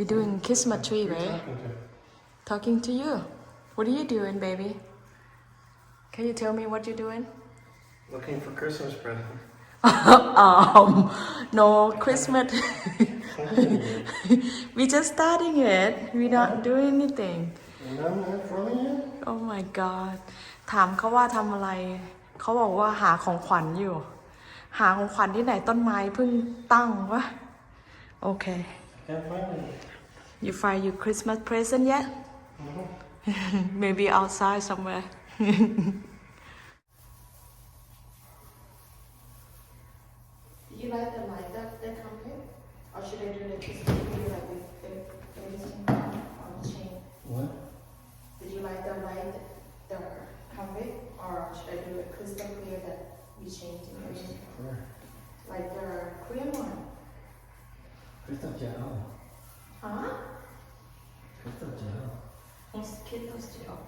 We doing Christmas tree, Who you right? talking to? Talking to you. What are you doing, baby? Can you tell me what you're doing? Looking for Christmas present. um, no Christmas. we just starting it. We not doing anything. And I'm not from you? Oh my god ถามเขาว่าทำอะไร เขาบอกว่าหาของขวัญอยู่ หาของขวัญที่ไหนต้นไม้เพิ่งตั้งวะ โอเค Can't find it. You find your Christmas present yet No. maybe outside somewhere you like the light that that come here? Or should I do the Christmas tree like with the everything on the chain? What? Did you like the light, the convict, or should I do it crystal clear that we changed in everything? Where? Like the Korean one? Crystal gel. Huh? Crystal gel. It's Kindle still.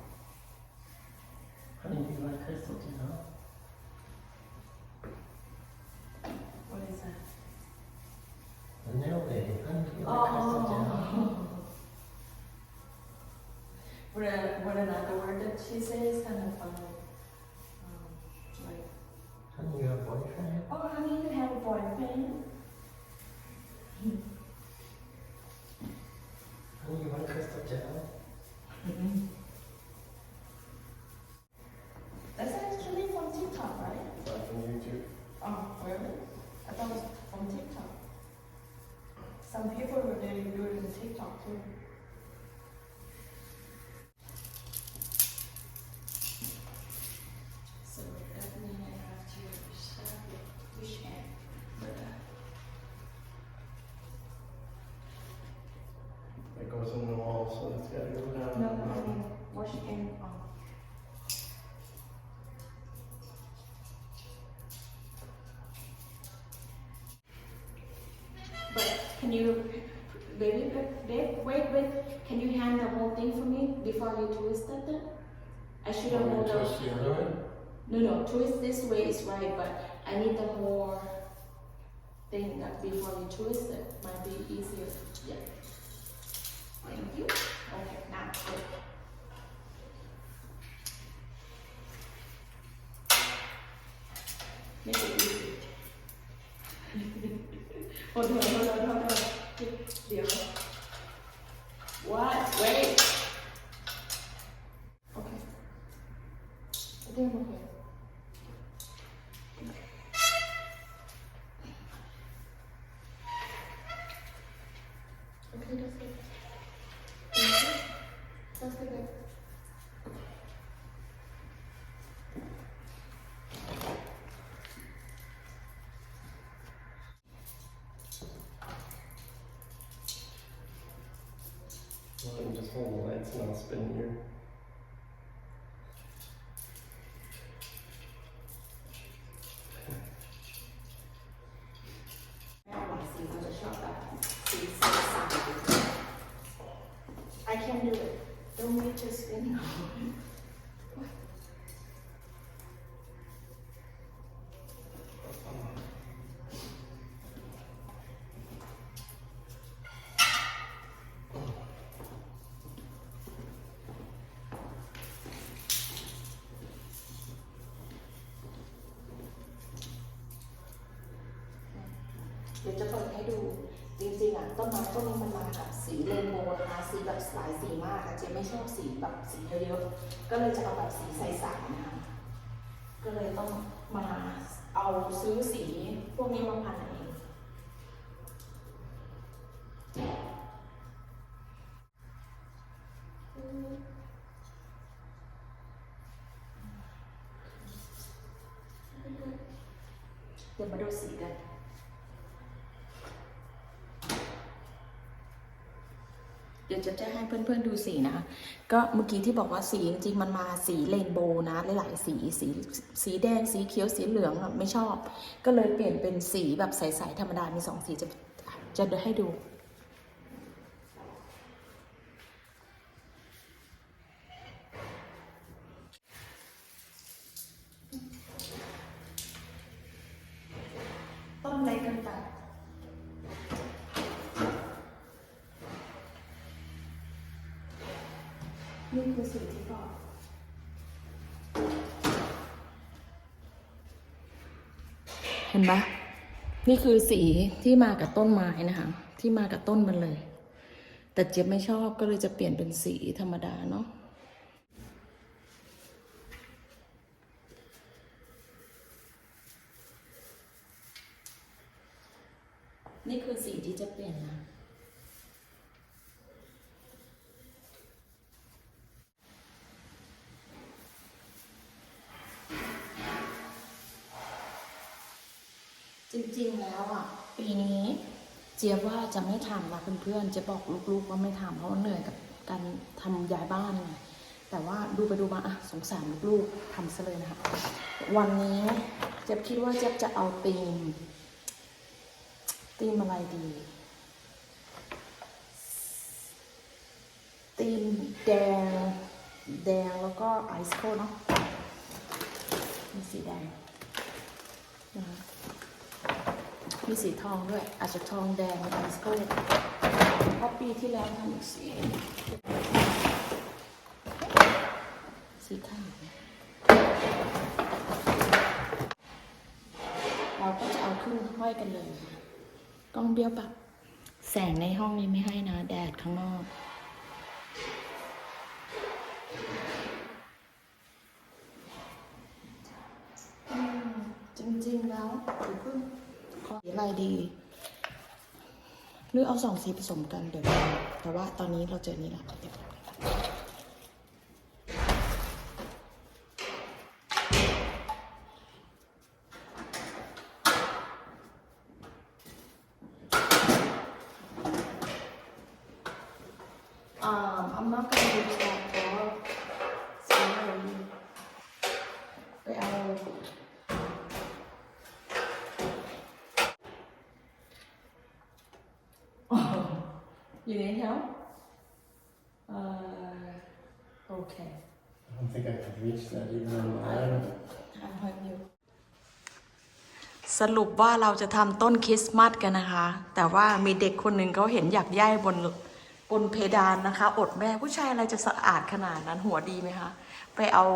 Honey, do you like crystal gel? What is that? The nail lady. Honey, do you like crystal gel? What, a- what another word that she says kind of funny. Um, like, Honey, you have a boyfriend? oh, honey, you have a boyfriend? Honey, you like crystal gel? That's actually from TikTok, right? Is that from YouTube? Oh, really? I thought it was from TikTok. Some people were doing do it in So I have to It goes in the wall, so it's gotta go down. no, I mean on. But can you, baby, babe, wait, wait, can you hand the whole thing for me before you twist it then? I should have hold Want the, twist the other way? no, no, twist this way is right, but I need the more thing that before you twist it, might be easier, yeah. Thank you, okay, now, good. Make it easy. Hold on, hold the lights and I'll spin you. I can do it. Don't need to spin. เดี๋ยวจะเปิด ให้ดู จริงๆอะต้นไม้ต้นนี้มันมากับสีเรนโบว์นะคะสีแบบหลายสีมากอะเจ๊ไม่ชอบสีแบบสีเยอะๆก็เลยจะเอาแบบสีใสๆนะคะก็เลยต้องมาเอาซื้อสีพวกนี้มาพันเองเดี๋ยวมาดูสีกัน เดี๋ยวจะจะให้ เพื่อนๆดูสีนะคะก็เมื่อกี้ที่บอกว่าสีจริงๆมันมาสีเรนโบว์นะหลายๆสีสีสีแดงสีเขียวสีเหลืองไม่ชอบ ก็เลยเปลี่ยนเป็นสีแบบใสๆธรรมดามีสองสีจะจะให้ดู นี่คือสิ่งที่บอก เห็ นปะนี่คือสีที่มากับต้นไม้นะคะ ที่มากับต้นมันเลย แต่เจี๊ยบไม่ชอบก็เลยจะเปลี่ยนเป็นสีธรรมดาเนาะนี่คือสีที่จะเปลี่ยนนะ ริงๆแล้วอะปีนี้เจี๊ยบว่าจะไม่ทำนะเพื่อนๆจะบอกลูกๆว่าไม่ทำเพราะว่าเหนื่อยกับการทำย้ายบ้านไงแต่ว่าดูไปดูมาอะสงสารลูกๆทำซะเลยนะคะวันนี้เจี๊ยบคิดว่าเจี๊ยบจะเอาธีมธีมอะไรดีธีมแดงแดงแล้วก็ไอซ์โคเนาะมีสีแดงนะคะ มีสีทองด้วย อาจจะทองแดงไอสโก้เพราะปีที่แล้วทำอีกสีสีขาวเราก็จะเอาขึ้นห้อยกันเลย กล้องเบี้ยวปรับแสงในห้องนี้ไม่ให้นะ แดดข้างนอก อืมจริงๆแล้วเดี๋ยวเพิ่งขอสีอะไร ดี หรือเอาสองสีผสมกันเดี๋ยวแต่ว่าตอนนี้เราเจอนี้ละเดี๋ยวอ่า I'm not gonna use that for sorry ไปเอา You need help? Uh, okay. I don't think I could reach that even on my own. I'll help you. สรุปว่าเราจะทำต้นคริสต์มาสกันนะคะ แต่ว่ามีเด็กคนหนึ่งเขาเห็นอยากย่ายบนบนเพดานนะคะ อดแม่ผู้ชายอะไรจะสะอาดขนาดนั้นหัวดีไหมคะ ไปเอา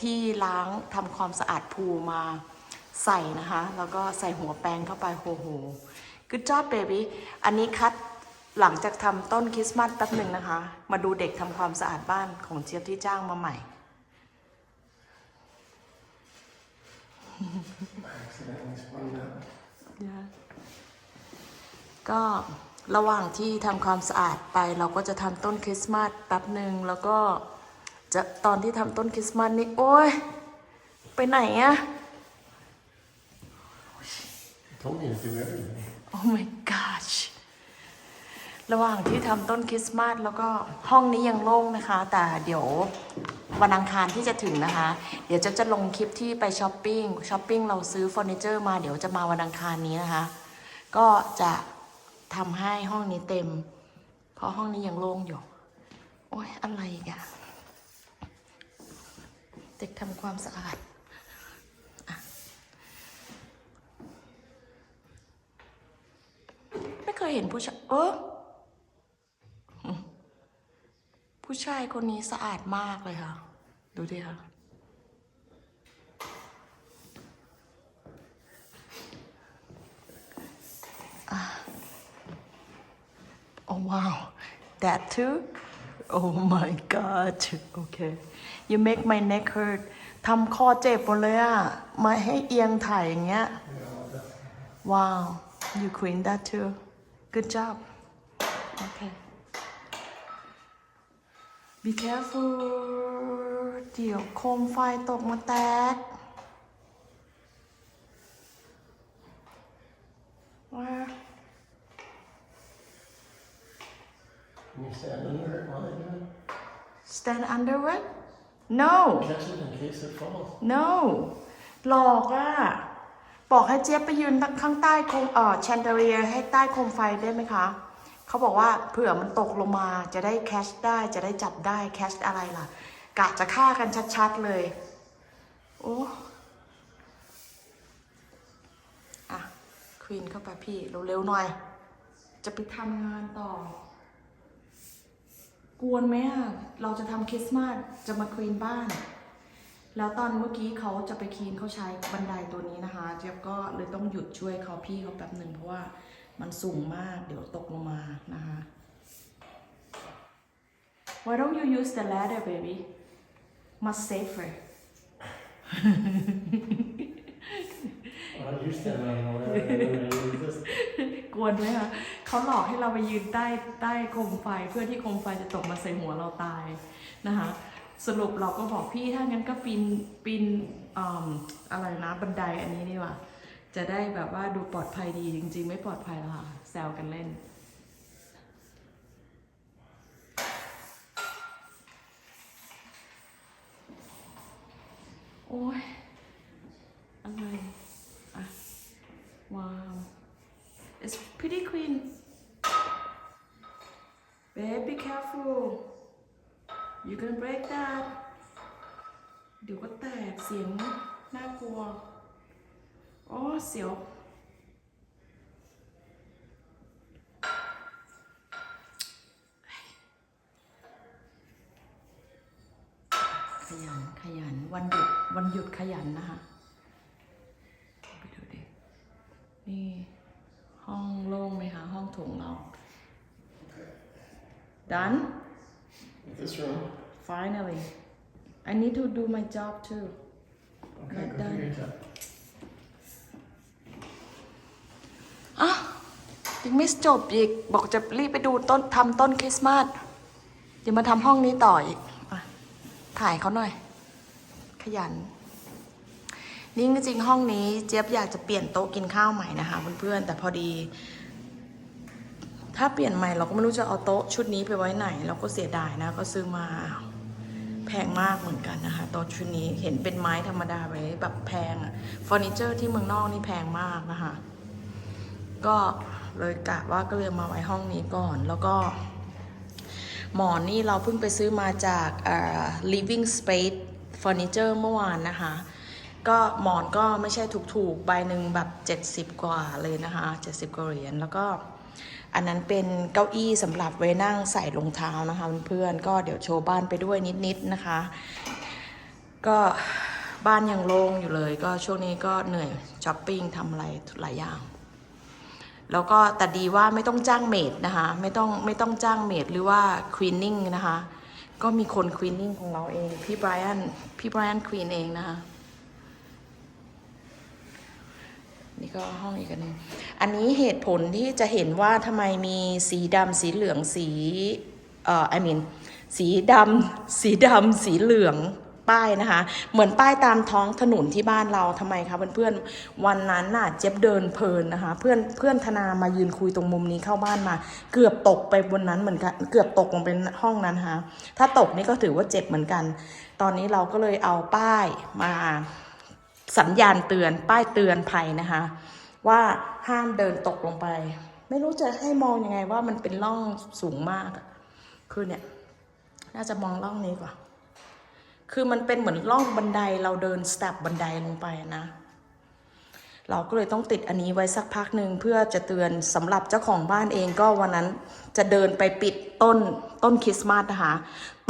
ที่ล้างทำความสะอาดพูมาใส่นะคะ แล้วก็ใส่หัวแปรงเข้าไปโหโห Good job baby อันนี้คัดหลังจากทำต้นคริสต์มาสแป๊บหนึ่งนะคะ มาดูเด็กทำความสะอาดบ้านของเจี๊ยบที่จ้างมาใหม่ accidentally spun that. นะ ก็ระหว่างที่ทำความสะอาดไปเราก็จะทำต้นคริสต์มาสแป๊บหนึ่งแล้วก็จะตอนที่ทำต้นคริสต์มาสนี่โอ้ยไปไหนอะ You told me to do everything. Oh my gosh ระหว่างที่ทำต้นคริสต์มาสแล้วก็ห้องนี้ยังโล่งนะคะ แต่เดี๋ยววันอังคารที่จะถึงนะคะ เดี๋ยวจะจะลงคลิปที่ไปช้อปปิ้งช้อปปิ้งเราซื้อเฟอร์นิเจอร์มาเดี๋ยวจะมาวันอังคารนี้นะคะ ก็จะทำให้ห้องนี้เต็ม เพราะห้องนี้ยังโล่งอยู่ โอ้ยอะไรอีกะเด็กทำความสะอาดไม่เคยเห็นผู้ชายเออม ผู้ชายคนนี้สะอาดมากเลยค่ะ ดูดิค่ะอะ Oh wow that too Oh my god okay you make my neck hurt ทำคอเจ็บหมดเลยอะมาให้เอียงถ่ายอย่างเงี้ย Wow, you clean that too. Good job. Okay. Be careful. เดี๋ยวโคมไฟตกมาแตกว้า Can you stand under it while I do it? Stand under it? No. Catch it in case it falls. No หลอกอะบอกให้เจี๊ยบไปยืนข้างใต้โคมเอ่อแชนเดเรียให้ใต้โคมไฟได้ไหมคะ เขาบอกว่าเผื่อมันตกลงมาจะได้แคชได้จะได้จับได้แคชอะไรล่ะ กะจะฆ่ากันชัดๆเลย โอ้อะควีนเข้าไปพี่เร็วๆหน่อย จะไปทำงานต่อ กวนไหมอะ เราจะทำคริสต์มาสจะมาคลีนบ้านแล้วตอนเมื่อกี้เขาจะไปคลีนเขาใช้บันไดตัวนี้นะคะ เจี๊ยบก็เลยต้องหยุดช่วยเขาพี่เขาแป๊บหนึ่งเพราะว่า มันสูงมากเดี๋ยวตกลงมานะคะ Why don't you use the ladder baby much safer Well, you stand on the ladder, and I use this. กวนไหมคะเขาหลอกให้เราไปยืนใต้ใต้โคมไฟเพื่อที่โคมไฟจะตกมาใส่หัวเราตายนะคะสรุปเราก็บอกพี่ถ้างั้นก็ปีนปีนอืมอะไรนะบันไดอันนี้ดีกว่า จะได้แบบว่าดูปลอดภัยดีจริง ๆ ไม่ปลอดภัยหรอกค่ะแซวกันเล่น โอ้ยอะไรอะว้าว it's pretty clean babe be careful you can break that เดี๋ยวก็แตกเสียงน่ากลัว โอ้เสียวขยันขยันวันหยุดวันหยุดขยันนะคะไปดูดินี่ห้องโล่งไหมคะห้องโถงเรา done This room. finally I need to do my job too Okay, Not go done. do your job. อะ ยังไม่จบอีก บอกจะรีบไปดูต้นทำต้นคริสต์มาสเดี๋ยวมาทำห้องนี้ต่ออีกอะถ่ายเขาหน่อย ขยัน นี่จริงห้องนี้เจี๊ยบอยากจะเปลี่ยนโต๊ะกินข้าวใหม่นะคะเพื่อนๆแต่พอดี ถ้าเปลี่ยนใหม่เราก็ไม่รู้จะเอาโต๊ะชุดนี้ไปไว้ไหน เราก็เสียดายนะ ก็ซื้อมาแพงมากเหมือนกันนะคะโต๊ะชุดนี้เห็นเป็นไม้ธรรมดาไว้แบบแพงอะเฟอร์นิเจอร์ที่เมืองนอกนี่แพงมากนะคะ ก็ เลยกะว่าก็เลยมาไว้ห้องนี้ก่อนแล้วก็หมอนนี่เราเพิ่งไปซื้อมาจาก living space furniture เมื่อวานนะคะ ก็หมอนก็ไม่ใช่ถูกๆ ใบหนึ่งแบบ 70 กว่าเลยนะคะ 70 กว่าเหรียญแล้วก็อันนั้นเป็นเก้าอี้สำหรับไว้นั่งใส่รองเท้านะคะเพื่อนๆก็เดี๋ยวโชว์บ้านไปด้วยนิดๆนะคะ ก็บ้านยังโล่งอยู่เลย ก็ช่วงนี้ก็เหนื่อยช้อปปิ้งทำอะไรหลายอย่าง แล้วก็แต่ดีว่าไม่ต้องจ้างเมดนะคะ ไม่ต้องไม่ต้องจ้างเมดหรือว่าคลีนนิ่งนะคะ ก็มีคนคลีนนิ่งของเราเอง พี่ไบรอันพี่ไบรอันคลีนเองนะคะ นี่ก็ห้องอีกอันหนึงอันนี้เหตุผลที่จะเห็นว่าทำไมมีสีดำสีเหลืองสีเอ่อ I mean สีดำสีดำสีเหลือง ป้ายนะคะ เหมือนป้ายตามท้องถนนที่บ้านเราทำไมคะเพื่อนๆวันนั้นน่ะเจ็บเดินเพลินนะคะ เพื่อนเพื่อนธนามายืนคุยตรงมุมนี้เข้าบ้านมา เกือบตกไปบนนั้นเหมือนกันเกือบตกลงเป็นห้องนั้นนะคะถ้าตกนี่ก็ถือว่าเจ็บเหมือนกัน ตอนนี้เราก็เลยเอาป้ายมาสัญญาณเตือนป้ายเตือนภัยนะคะ ว่าห้ามเดินตกลงไป ไม่รู้จะให้มองยังไงว่ามันเป็นร่องสูงมากคือเนี่ย น่าจะมองร่องนี้กว่า คือมันเป็นเหมือนร่องบันไดเราเดินสเต็ปบันไดลงไปนะ เราก็เลยต้องติดอันนี้ไว้สักพักหนึ่งเพื่อจะเตือนสำหรับเจ้าของบ้านเองก็วันนั้นจะเดินไปปิดต้นต้นคริสต์มาสนะคะ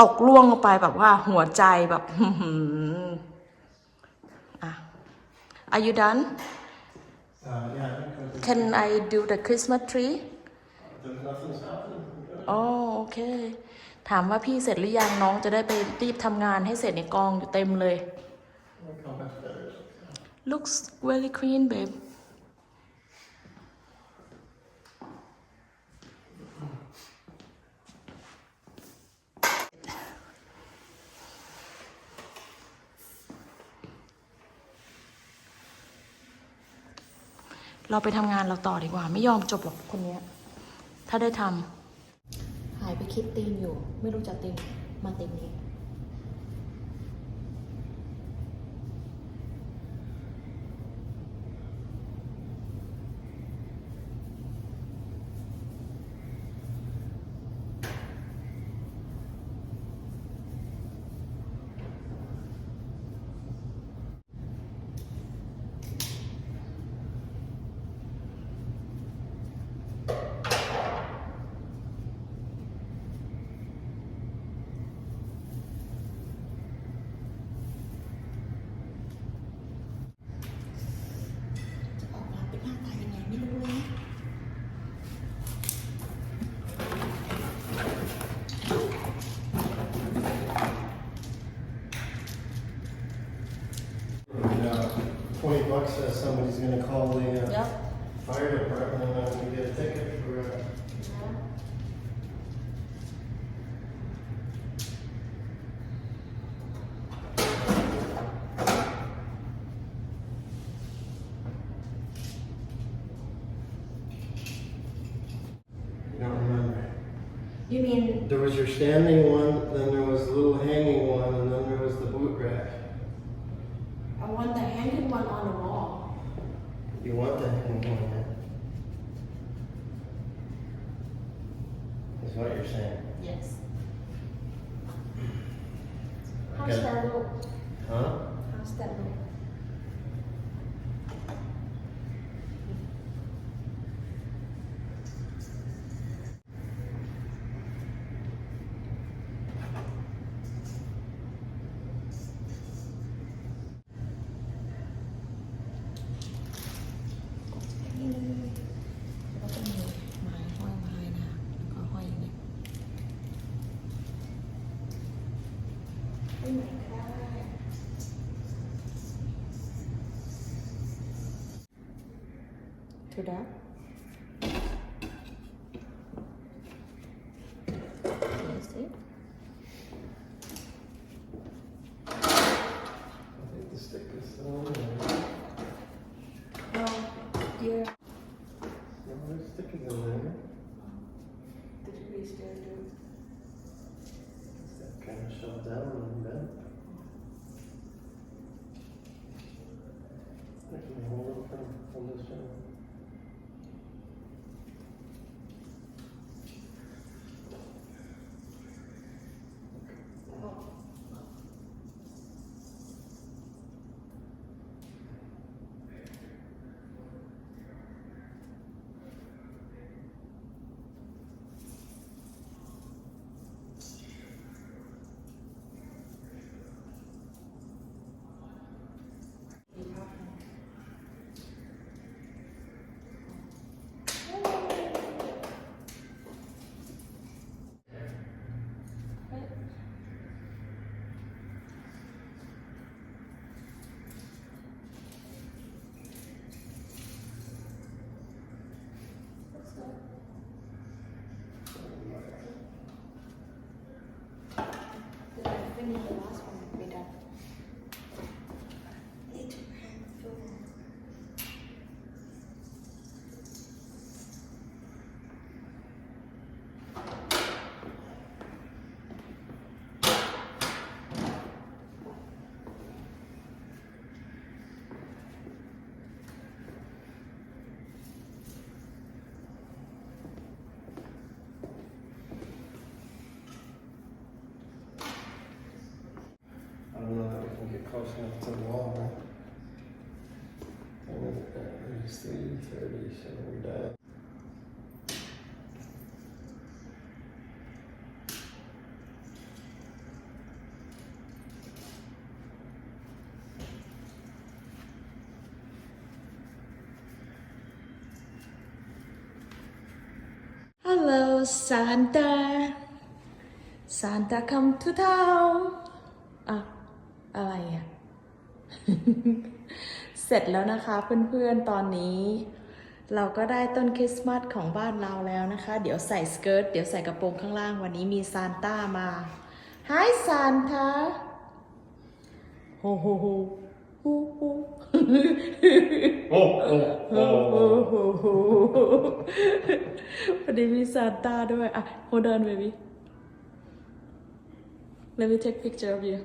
ตกล่วงลงไปแบบว่าหัวใจแบบอะ Are you done? Uh, yeah, Can I do the Christmas tree? There's nothing ถามว่าพี่เสร็จหรือยังน้องจะได้ไปรีบทำงานให้เสร็จในกองอยู่เต็มเลย looks very clean babe เราไปทำงานเราต่อดีกว่า ไม่ยอมจบหรอกคนนี้ถ้าได้ทำายไปคิดตีมอยู่ ไม่รู้จะตีมมาตีมนี้ says somebody's gonna call the uh, Yep. fire department and I'm gonna get a ticket for uh, You don't remember. You mean There was your standing Okay. How's that look? Huh? How's that look? แล้วก็มีไม้ห้อยไม้นะคะแล้วก็ห้อยอย่างนี้ไม่เหมือนก็ได้ to that. You see? I think the stick is still on there. No, yeah. No, there's stick is in there. Did you please still do? It's kind of shoved down a little bit. I can hold it from, from this one. Oh. Did I finish the last one? We done. Need to hang film. I don't know that we can get close enough to the wall. huh? And then at least three thirty, so we're done. Hello, Santa. Santa come to town. อะ อะไรอะ เสร็จแล้วนะคะเพื่อนๆตอนนี้ เราก็ได้ต้นคริสต์มาสของบ้านเราแล้วนะคะ เดี๋ยวใส่สเกิร์ตเดี๋ยวใส่กระโปรงข้างล่างวันนี้มีซานต้ามา Hi Santa โฮโฮโฮโฮโฮ Oh, oh, โอ้โหโหโหวันนี้มีซานต้าด้วย อะ hold on baby let me take picture of you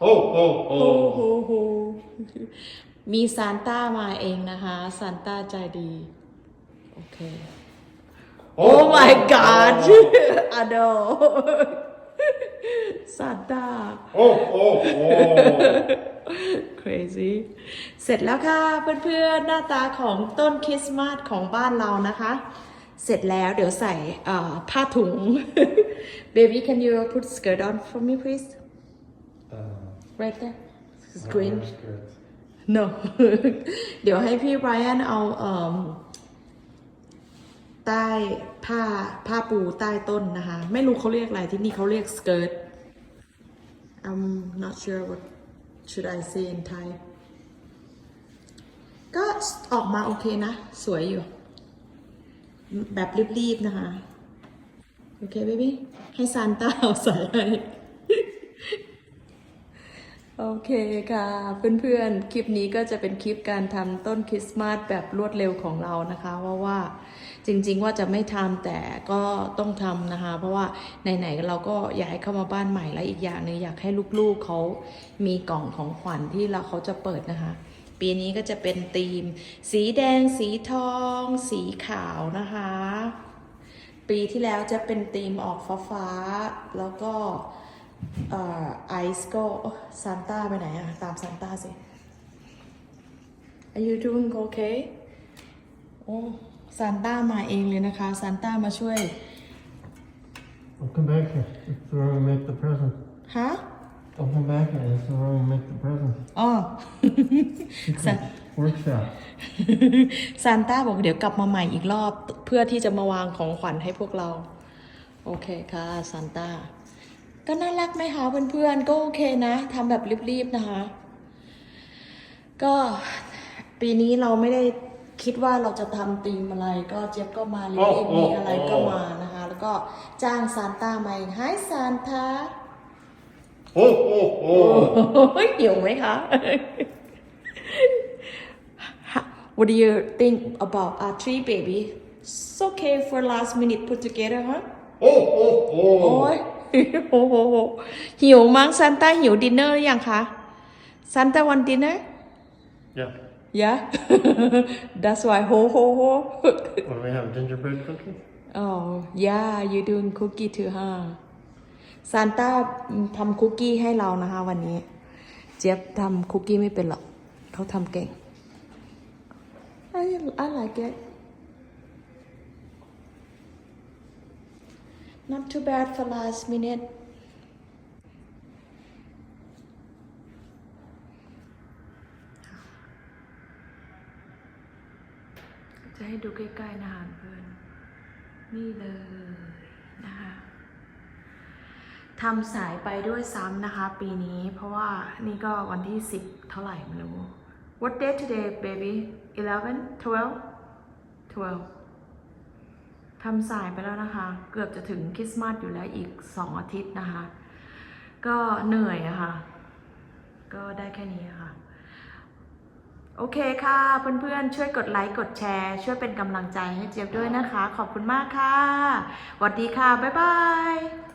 Oh, oh, โอ้โหโหมีซานต้ามาเองนะคะซานต้าใจดี โอเค Oh my god อโดซานต้า Oh, oh, oh. crazy เสร็จแล้วค่ะเพื่อนๆหน้าตาของต้นคริสต์มาสของบ้านเรานะคะ เสร็จแล้วเดี๋ยวใส่เอ่อผ้าถุง baby can you put skirt on for me please Uh, right there it's green where's skirt? no เดี๋ยวให้พี่ไบรอันเอาเอ่อใต้ผ้าผ้าปูใต้ต้นนะคะ ไม่รู้เขาเรียกอะไรที่นี่เขาเรียกสเกิร์ต I'm not sure what should I say in Thai ก็ออกมาโอเคนะ สวยอยู่ แบบรีบๆนะคะ โอเคเบบี้ให้ซานต้าเอาใส่ให้ โอเคค่ะเพื่อนๆ คลิปนี้ก็จะเป็นคลิปการทำต้นคริสต์มาสแบบรวดเร็วของเรานะคะว่าว่าจริงๆว่าจะไม่ทำแต่ก็ต้องทำนะคะ เพราะว่าไหนๆเราก็อยากให้เข้ามาบ้านใหม่และอีกอย่างหนึงอยากให้ลูกๆเขามีกล่องของขวัญที่เราเขาจะเปิดนะคะ ปีนี้ก็จะเป็นธีม สีแดง สีทอง สีขาวนะคะ ปีที่แล้วจะเป็นธีมออกฟ้าๆแล้วก็ ไอซ์ก็ซานต้าไปไหนอะตามซานต้าสิ Are you doing okay โอ้ซานต้ามาเองเลยนะคะซานต้ามาช่วย I'll come back here. It's the room we make the present. ฮะ I'll come back here. It's the room we make the present. อ๋อ Secret workshop. ซานต้าบอกเดี๋ยวกลับมาใหม่อีกรอบ เพื่อที่จะมาวางของขวัญให้พวกเรา โอเคค่ะซานต้า ก็น่ารักไหมคะเพื่อนๆก็โอเคนะทำแบบรีบๆนะคะ ก็ปีนี้เราไม่ได้คิดว่าเราจะทำธีมอะไร ก็เจี๊ยบก็มาเรียนมีอะไรก็มานะคะ แล้วก็จ้างซานต้ามาเองไฮซานต้า Oh, oh, oh. หิวไหมคะ What do you think about our tree baby? It's okay for last minute put together, huh? Oh, oh, โอ้ย โอ้โหหิวมั้งซันต้าหิวดินเนอร์หรือยังคะซันต้าวันดินเนอร์ Yeah. Yeah That's why ho ho ho What do we have? Gingerbread cookie? Oh yeah you doing cookie too huh ซานต้าทำคุกกี้ให้เรานะคะ วันนี้ เจี๊ยบทำคุกกี้ไม่เป็นหรอกเขาทำเก่ง I I like it not too bad for last minute จะให้ดูใกล้ๆนะคะเพื่อน นี่เลยนะคะทำสายไปด้วยซ้ำนะคะ ปีนี้เพราะว่านี่ก็วันที่ 10 เท่าไหร่ไม่รู้ What day today baby 11 12 12 ทำสายไปแล้วนะคะ เกือบจะถึงคริสต์มาสอยู่แล้วอีก 2 อาทิตย์นะคะ ก็เหนื่อยอะค่ะ ก็ได้แค่นี้ค่ะ โอเคค่ะ เพื่อนๆ ช่วยกดไลค์ กดแชร์ ช่วยเป็นกำลังใจให้เจี๊ยบด้วยนะคะ ขอบคุณมากค่ะสวัสดีค่ะ บ๊ายบาย